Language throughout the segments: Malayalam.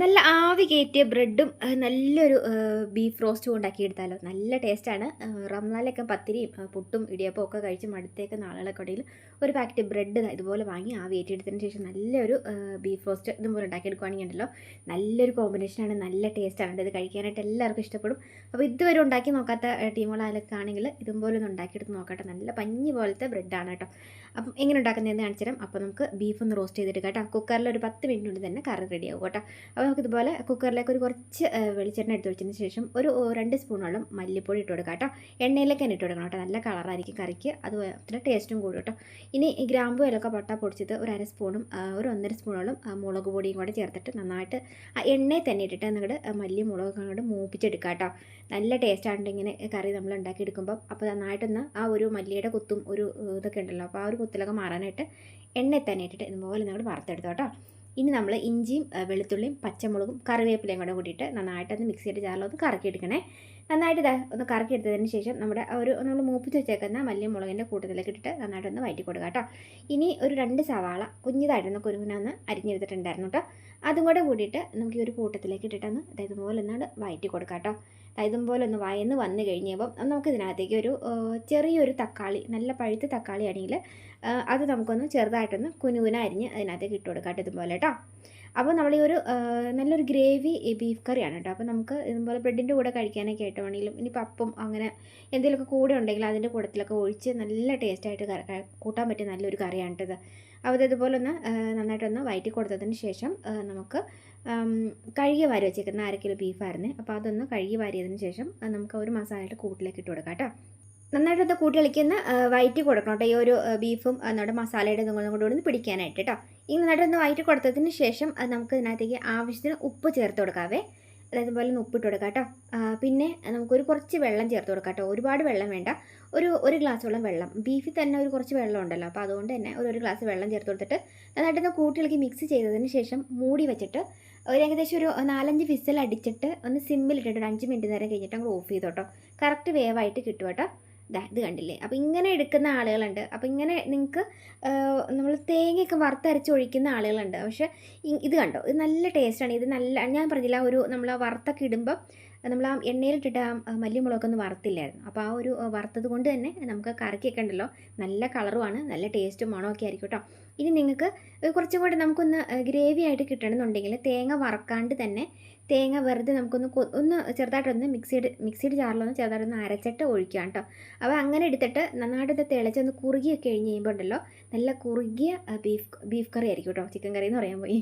നല്ല ആവി കയറ്റിയ ബ്രെഡും നല്ലൊരു ബീഫ് റോസ്റ്റും ഉണ്ടാക്കി എടുത്താലോ നല്ല ടേസ്റ്റാണ്. റംസാനിലൊക്കെ പത്തിരിയും പുട്ടും ഇടിയപ്പം ഒക്കെ കഴിച്ച് മടുത്തേക്കുന്ന ആളുകളൊക്കെ ഇടയിൽ ഒരു പാക്കറ്റ് ബ്രെഡ് ഇതുപോലെ വാങ്ങി ആവി കയറ്റിയെടുത്തതിന് ശേഷം നല്ലൊരു ബീഫ് റോസ്റ്റ് ഇതുപോലെ ഉണ്ടാക്കിയെടുക്കുകയാണെങ്കിൽ നല്ലൊരു കോമ്പിനേഷനാണ് നല്ല ടേസ്റ്റാണ്. ഇത് കഴിക്കാനായിട്ട് എല്ലാവർക്കും ഇഷ്ടപ്പെടും. അപ്പോൾ ഇതുവരെ ഉണ്ടാക്കി നോക്കാത്ത ടീമുകളൊക്കെ ആണെങ്കിൽ ഇതുപോലെ ഒന്ന് ഉണ്ടാക്കിയെടുത്ത് നോക്കട്ടെ. നല്ല പഞ്ഞി പോലത്തെ ബ്രെഡാണ് കേട്ടോ. അപ്പം എങ്ങനെ ഉണ്ടാക്കുന്നതെന്ന് കാണിച്ചു തരാം. അപ്പോൾ നമുക്ക് ബീഫ് ഒന്ന് റോസ്റ്റ് ചെയ്തെടുക്കാം കേട്ടോ. കുക്കറിൽ ഒരു പത്ത് മിനിറ്റ് കൊണ്ട് തന്നെ കറി റെഡിയാവും കേട്ടോ. അപ്പോൾ നമുക്ക് ഇതുപോലെ കുക്കറിലേക്ക് ഒരു കുറച്ച് വെളിച്ചെണ്ണ എടുത്ത് വെച്ചതിന് ശേഷം ഒരു രണ്ട് സ്പൂണോളം മല്ലിപ്പൊടി ഇട്ട് കൊടുക്കാം കേട്ടോ. എണ്ണയിലേക്ക് തന്നെ ഇട്ട് കൊടുക്കണം കേട്ടോ. നല്ല കളറായിരിക്കും കറിക്ക്. അതുപോലെ ടേസ്റ്റും കൂടും കേട്ടോ. ഇനി ഗ്രാമ്പു ഏലക്ക പട്ട പൊടിച്ചത് ഒരു അര സ്പൂണും ഒരു ഒന്നര സ്പൂണോളം മുളക് പൊടിയും കൂടെ ചേർത്തിട്ട് നന്നായിട്ട് ആ എണ്ണയിൽ തന്നെ ഇട്ടിട്ട് നിങ്ങളുടെ മല്ലി മുളകൊക്കെ അങ്ങോട്ട് മൂപ്പിച്ചെടുക്കുക കേട്ടോ. നല്ല ടേസ്റ്റാണ് ഇങ്ങനെ കറി നമ്മൾ ഉണ്ടാക്കിയെടുക്കുമ്പം അപ്പോൾ നന്നായിട്ടൊന്ന് ആ ഒരു മല്ലിയുടെ കുത്തും ഒരു ഇതൊക്കെ ഉണ്ടല്ലോ. അപ്പോൾ ആ ഒരു കുത്തിലൊക്കെ മാറാനായിട്ട് എണ്ണയിൽ തന്നെ ഇട്ടിട്ട് ഇതുപോലെ നമ്മൾ വറുത്തെടുത്തോ കേട്ടോ. ഇനി നമ്മൾ ഇഞ്ചിയും വെളുത്തുള്ളിയും പച്ചമുളകും കറിവേപ്പിലയും കൂടെ കൂട്ടിയിട്ട് നന്നായിട്ടൊന്ന് മിക്സിയുടെ ജാറിലൊന്ന് കറക്കിയെടുക്കണേ. നന്നായിട്ട് ഒന്ന് കറക്കി എടുത്തതിന് ശേഷം നമ്മുടെ ഒരു നമ്മൾ മൂപ്പിച്ച് വെച്ചേക്കുന്ന മല്ലി മുളകിന്റെ കൂട്ടത്തിലേക്ക് ഇട്ടിട്ട് നന്നായിട്ട് ഒന്ന് വയറ്റി കൊടുക്കുക കേട്ടോ. ഇനി ഒരു രണ്ട് സവാള കുഞ്ഞിതായിട്ടൊന്ന് കുരുവിനൊന്ന് അരിഞ്ഞെടുത്തിട്ടുണ്ടായിരുന്നു കേട്ടോ. അതും കൂടെ കൂടിയിട്ട് നമുക്ക് ഈ ഒരു കൂട്ടത്തിലേക്ക് ഇട്ടിട്ടൊന്ന് അതായത് പോലെ ഒന്നാണ് വയറ്റി കൊടുക്കുക കേട്ടോ. അതായത് ഇതുപോലെ ഒന്ന് വയന്ന് വന്ന് കഴിഞ്ഞപ്പം നമുക്ക് ഇതിനകത്തേക്ക് ഒരു ചെറിയൊരു തക്കാളി നല്ല പഴുത്ത തക്കാളി ആണെങ്കിൽ അത് നമുക്കൊന്ന് ചെറുതായിട്ടൊന്ന് കുനുകുന അരിഞ്ഞ് അതിനകത്തേക്ക് ഇട്ട് കൊടുക്കാം കേട്ടോ ഇതുപോലെ കേട്ടോ. അപ്പോൾ നമ്മൾ ഈ ഒരു നല്ലൊരു ഗ്രേവി ബീഫ് കറിയാണ് കേട്ടോ. അപ്പോൾ നമുക്ക് ഇതുപോലെ ബ്രെഡിന്റെ കൂടെ കഴിക്കാനൊക്കെ ആയിട്ട് വേണമെങ്കിലും ഇനി പപ്പും അങ്ങനെ എന്തെങ്കിലുമൊക്കെ കൂടെ ഉണ്ടെങ്കിൽ അതിന്റെ കൂടത്തിലൊക്കെ ഒഴിച്ച് നല്ല ടേസ്റ്റായിട്ട് കൂട്ടാൻ പറ്റിയ നല്ലൊരു കറിയാണ് ഇത്. അപ്പോൾ ഇത് ഇതുപോലെ ഒന്ന് നന്നായിട്ടൊന്ന് വയറ്റി കൊടുത്തതിന് ശേഷം നമുക്ക് കഴുകി വാരി വെച്ചേക്കുന്ന അര കിലോ ബീഫായിരുന്നു. അപ്പോൾ അതൊന്ന് കഴുകി വാരിയതിന് ശേഷം നമുക്ക് ഒരു മസാലയുടെ കൂട്ടിലേക്ക് ഇട്ട് കൊടുക്കാം കേട്ടോ. നന്നായിട്ടൊന്ന് കൂട്ടി കളിക്കുന്ന വയറ്റി കൊടുക്കണം കേട്ടോ. ഈ ഒരു ബീഫും നമ്മുടെ മസാലയുടെ ഇതും കൂടെ ഒന്ന് പിടിക്കാനായിട്ട് കേട്ടോ. ഈ നന്നായിട്ടൊന്ന് വയറ്റി കൊടുത്തതിന് ശേഷം നമുക്ക് ഇതിനകത്തേക്ക് ആവശ്യത്തിന് ഉപ്പ് ചേർത്ത് കൊടുക്കാവേ. അതായത് പോലെ ഒന്ന് ഉപ്പിട്ട് കൊടുക്കാം കേട്ടോ. പിന്നെ നമുക്കൊരു കുറച്ച് വെള്ളം ചേർത്ത് കൊടുക്കാം കേട്ടോ. ഒരുപാട് വെള്ളം വേണ്ട. ഒരു ഒരു ഗ്ലാസ്സോളം വെള്ളം. ബീഫിൽ തന്നെ ഒരു കുറച്ച് വെള്ളം ഉണ്ടല്ലോ. അപ്പോൾ അതുകൊണ്ട് തന്നെ ഒരു ഒരു ഗ്ലാസ് വെള്ളം ചേർത്ത് കൊടുത്തിട്ട് നന്നായിട്ടൊന്ന് കൂട്ടിളക്കി മിക്സ് ചെയ്തതിന് ശേഷം മൂടി വെച്ചിട്ട് ഒരു ഏകദേശം ഒരു നാലഞ്ച് വിസിൽ അടിച്ചിട്ട് ഒന്ന് സിമ്മിലിട്ടിട്ട് ഒരു അഞ്ച് മിനിറ്റ് നേരം കഴിഞ്ഞിട്ട് അങ്ങ് ഓഫ് ചെയ്തോട്ടോ. കറക്റ്റ് വേവായിട്ട് കിട്ടും കേട്ടോ. ഇത് കണ്ടില്ലേ? അപ്പോൾ ഇങ്ങനെ എടുക്കുന്ന ആളുകളുണ്ട്. അപ്പോൾ ഇങ്ങനെ നിങ്ങൾക്ക് നമ്മൾ തേങ്ങയൊക്കെ വറുത്തരച്ച് ഒഴിക്കുന്ന ആളുകളുണ്ട്. പക്ഷേ ഇത് കണ്ടോ? ഇത് നല്ല ടേസ്റ്റാണ് ഇത് നല്ല ഞാൻ പറഞ്ഞില്ല ഒരു നമ്മൾ ആ വറുത്തൊക്കെ ഇടുമ്പം നമ്മൾ ആ എണ്ണയിലിട്ടിട്ട് ആ ഒന്ന് വറുത്തില്ലായിരുന്നു. അപ്പോൾ ആ ഒരു വറുത്തത് കൊണ്ട് തന്നെ നമുക്ക് കറിക്കൊക്കെ ഉണ്ടല്ലോ നല്ല കളറുമാണ് നല്ല ടേസ്റ്റും മണമൊക്കെ ആയിരിക്കും കേട്ടോ ഇനി നിങ്ങൾക്ക് കുറച്ചും കൂടി നമുക്കൊന്ന് ഗ്രേവി ആയിട്ട് കിട്ടണമെന്നുണ്ടെങ്കിൽ തേങ്ങ വറക്കാണ്ട് തന്നെ തേങ്ങ വെറുതെ നമുക്കൊന്ന് ഒന്ന് ചെറുതായിട്ടൊന്ന് മിക്സിയുടെ മിക്സിയുടെ ജാറിലൊന്ന് ചെറുതായിട്ടൊന്ന് അരച്ചിട്ട് ഒഴിക്കുക കേട്ടോ. അപ്പോൾ അങ്ങനെ എടുത്തിട്ട് നന്നായിട്ട് തിളച്ചൊന്ന് കുറുകിയൊക്കെ കഴിഞ്ഞ് കഴിയുമ്പോൾ ഉണ്ടല്ലോ നല്ല കുറുകിയ ബീഫ് ബീഫ് കറി ആയിരിക്കും കേട്ടോ. ചിക്കൻ കറി എന്ന് പറയാൻ പോയി.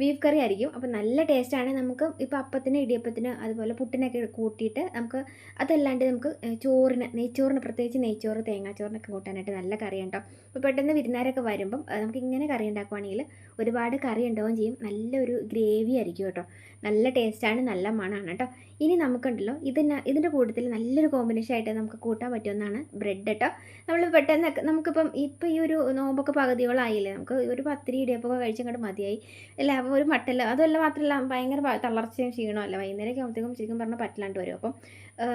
ബീഫ് കറി ആയിരിക്കും. അപ്പോൾ നല്ല ടേസ്റ്റാണ് നമുക്ക് ഇപ്പോൾ അപ്പത്തിന് ഇടിയപ്പത്തിന് അതുപോലെ പുട്ടിനൊക്കെ കൂട്ടിയിട്ട് നമുക്ക് അതല്ലാണ്ട് നമുക്ക് ചോറിന് നെയ്ച്ചോറിന് പ്രത്യേകിച്ച് നെയ്ച്ചോറ് തേങ്ങാച്ചോറിനൊക്കെ കൂട്ടാനായിട്ട് നല്ല കറിയാണ് കേട്ടോ. അപ്പോൾ പെട്ടെന്ന് വിരുന്നാരൊക്കെ വരുമ്പം നമുക്ക് ഇങ്ങനെ കറി ഉണ്ടാക്കുവാണെങ്കിൽ ഒരുപാട് കറി ഉണ്ടാവുകയും ചെയ്യും. നല്ലൊരു ഗ്രേവി ആയിരിക്കും കേട്ടോ. നല്ല ടേസ്റ്റാണ് നല്ല മണമാണ് കേട്ടോ. ഇനി നമുക്കുണ്ടല്ലോ ഇതിന് ഇതിന്റെ കൂട്ടത്തിൽ നല്ലൊരു കോമ്പിനേഷൻ ആയിട്ട് നമുക്ക് കൂട്ടാൻ പറ്റുമെന്നാണ് ബ്രെഡ് കേട്ടോ. നമ്മൾ പെട്ടെന്ന് നമുക്കിപ്പം ഇപ്പം ഈ ഒരു നോമ്പൊക്കെ പകുതിയോളായില്ലേ? നമുക്ക് ഒരു പത്തിരി ഇടിയപ്പൊക്കെ കഴിച്ചങ്ങോട്ട് മതിയായി. അല്ല ഒരു മട്ടല്ല അതല്ല മാത്രമല്ല ഭയങ്കര തളർച്ചയും ക്ഷീണമല്ല വൈകുന്നേരം ആകുമ്പോഴത്തേക്കും ശരിക്കും പറഞ്ഞാൽ പറ്റില്ലാണ്ട് വരും. അപ്പം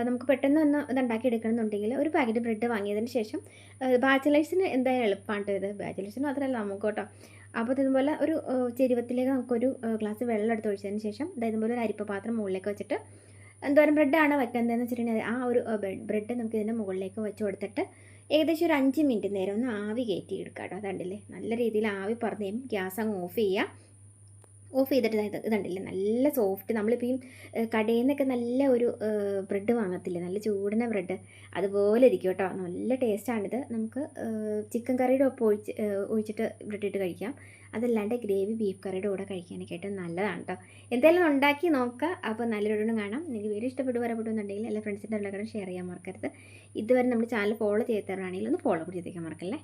നമുക്ക് പെട്ടെന്ന് ഒന്ന് ഇത് ഉണ്ടാക്കി എടുക്കണമെന്നുണ്ടെങ്കിൽ ഒരു പാക്കറ്റ് ബ്രെഡ് വാങ്ങിയതിന് ശേഷം ബാച്ചിലേഴ്സിന് എന്തായാലും എളുപ്പമാണ് ഇത്. ബാച്ചിലേഴ്സിന് മാത്രമല്ല നമുക്ക് കേട്ടോ. അപ്പോൾ ഇതുപോലെ ഒരു ചെരുവത്തിലേക്ക് നമുക്കൊരു ഗ്ലാസ് വെള്ളം എടുത്ത് ഒഴിച്ചതിന് ശേഷം അതായത് ഇതുപോലെ ഒരു അരിപ്പ പാത്രം മുകളിലേക്ക് വെച്ചിട്ട് എന്തോരം ബ്രെഡാണ് വെക്കേണ്ടതെന്ന് വെച്ചിട്ടുണ്ടെങ്കിൽ ആ ഒരു ബ്രെഡ് നമുക്ക് ഇതിന്റെ മുകളിലേക്ക് വെച്ച് കൊടുത്തിട്ട് ഏകദേശം ഒരു അഞ്ച് മിനിറ്റ് നേരം ഒന്ന് ആവി കയറ്റി എടുക്കാം കേട്ടോ. അതുണ്ടല്ലേ നല്ല രീതിയിൽ ആവി പറഞ്ഞ് ഗ്യാസ് അങ്ങ് ഓഫ് ചെയ്യുക. ഓഫ് ചെയ്തിട്ട് ഇത് ഇതുണ്ടല്ലേ? നല്ല സോഫ്റ്റ് നമ്മളിപ്പോൾ ഈ കടയിൽ നിന്നൊക്കെ നല്ല ഒരു ബ്രെഡ് വാങ്ങത്തില്ലേ? നല്ല ചൂടിന ബ്രെഡ് അതുപോലെ ഇരിക്കും കേട്ടോ. നല്ല ടേസ്റ്റാണിത് നമുക്ക് ചിക്കൻ കറിയുടെ ഒപ്പം ഒഴിച്ച് ഒഴിച്ചിട്ട് ബ്രെഡ് ഇട്ട് കഴിക്കാം. അതല്ലാണ്ട് ഗ്രേവി ബീഫ് കറിയുടെ കൂടെ കഴിക്കാനൊക്കെ ആയിട്ട് നല്ലതാണ് കേട്ടോ എന്തായാലും ഉണ്ടാക്കി നോക്കുക അപ്പോൾ നല്ലൊരു കാണാം. നിങ്ങൾക്ക് വീഡിയോ ഇഷ്ടപ്പെട്ട് വരപ്പെടുന്നുണ്ടെങ്കിൽ എല്ലാ ഫ്രണ്ട്സിന്റെ എല്ലാവരും ഷെയർ ചെയ്യാൻ മറക്കരുത്. ഇതുവരെ നമ്മുടെ ചാനൽ ഫോളോ ചെയ്തവരാണെങ്കിൽ ഒന്ന് ഫോളോ കൂടി ചെയ്തേക്കാൻ മറക്കല്ലേ?